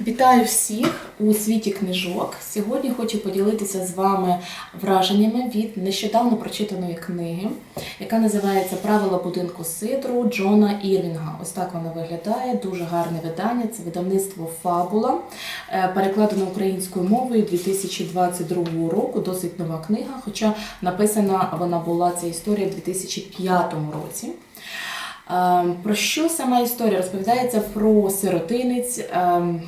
Вітаю всіх у світі книжок. Сьогодні хочу поділитися з вами враженнями від нещодавно прочитаної книги, яка називається Правила будинку Сидру Джона Ірвінга. Ось так вона виглядає. Дуже гарне видання. Це видавництво Фабула, е, перекладено українською мовою 2022 року. Досить нова книга, хоча написана вона була ця історія в 2005 році. Ем, Про що сама історія розповідається про сиротинець ем,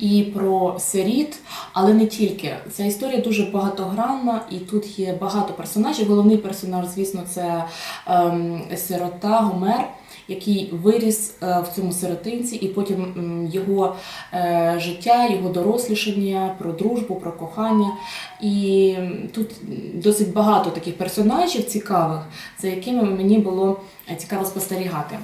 і про сиріт, але не тільки. Ця історія дуже багатогранна, і тут є багато персонажів. Головний персонаж, звісно, це ем, сирота Гомер. Який виріс е, в цьому сиротинці, і потім його е, життя, його дорослішання, про дружбу, про кохання. І тут досить багато таких персонажів цікавих, за якими мені було е, цікаво спостерігати.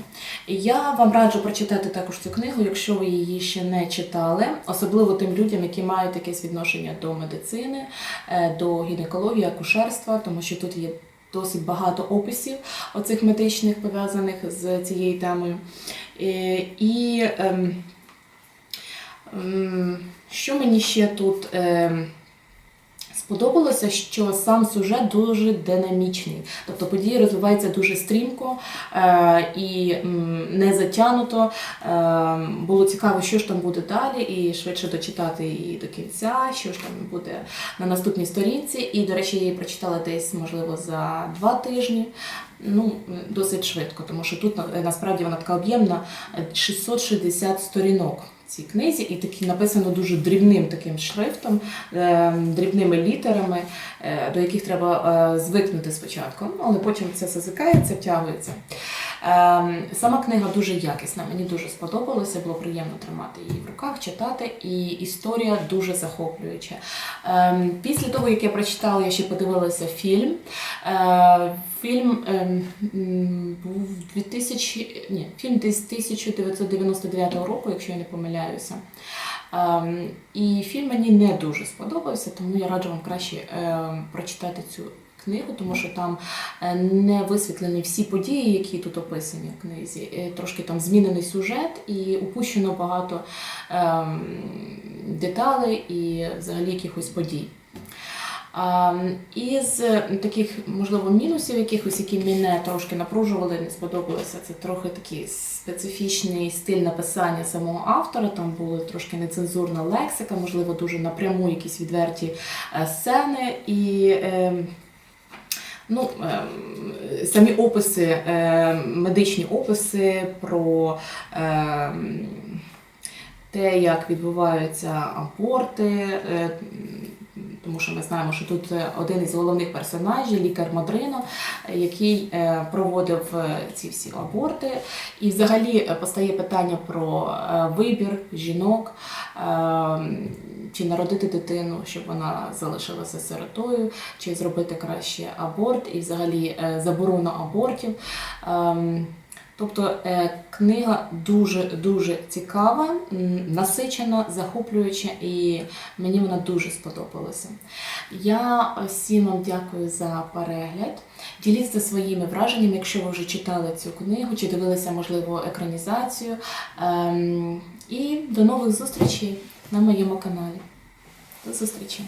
Я вам раджу прочитати також цю книгу, якщо ви її ще не читали, особливо тим людям, які мають якесь відношення до медицини, до гінекології, акушерства, тому що тут є досить багато описів оцих медичних пов'язаних з цією темою. Е, І ем, ем, що мені ще тут ем, сподобалося, що сам сюжет дуже динамічний. Тобто події розвиваються дуже стрімко е, і не затягнуто. Е, було цікаво, що ж там буде далі, і швидше дочитати її до кінця, що ж там буде на наступній сторінці. І, до речі, я її прочитала десь, можливо, за два тижні. Ну, досить швидко, тому що тут насправді вона така об'ємна е, 660 сторінок. Цій книзі і такі написано дуже дрібним таким шрифтом, е, дрібними літерами, е, до яких треба е, звикнути спочатку, але потім це зазикається, втягується. Е, Сама книга дуже якісна, мені дуже сподобалося, було приємно тримати її в руках, читати, і історія дуже захоплююча. Е, Після того, як я прочитала, я ще подивилася фільм. Е, Фільм ем, був 2000, ні, фільм десь 1999 року, якщо я не помиляюся. Ем, І фільм мені не дуже сподобався, тому я раджу вам краще ем, прочитати цю книгу, тому що там е, не висвітлені всі події, які тут описані в книзі. Е, Трошки там змінений сюжет і упущено багато ем, деталей і взагалі якихось подій. А, із таких, можливо, мінусів якихось, які мене трошки напружували, не сподобалося, це трохи такий специфічний стиль написання самого автора. Там була трошки нецензурна лексика, можливо, дуже напряму якісь відверті е, сцени. І е, ну, е, самі описи, е, медичні описи про. Е, те, як відбуваються аборти, е, тому що ми знаємо, що тут е, один із головних персонажів, лікар Мадрино, е, який е, проводив ці всі аборти. І взагалі постає питання про вибір жінок, чи народити дитину, щоб вона залишилася сиротою, чи зробити краще аборт, і взагалі заборону абортів. Тобто е, книга дуже дуже цікава, насичена, захоплююча, і мені вона дуже сподобалася. Я всім вам дякую за перегляд. Діліться своїми враженнями, якщо ви вже читали цю книгу, чи дивилися, можливо, екранізацію. Ем, І до нових зустрічей на моєму каналі. До зустрічі!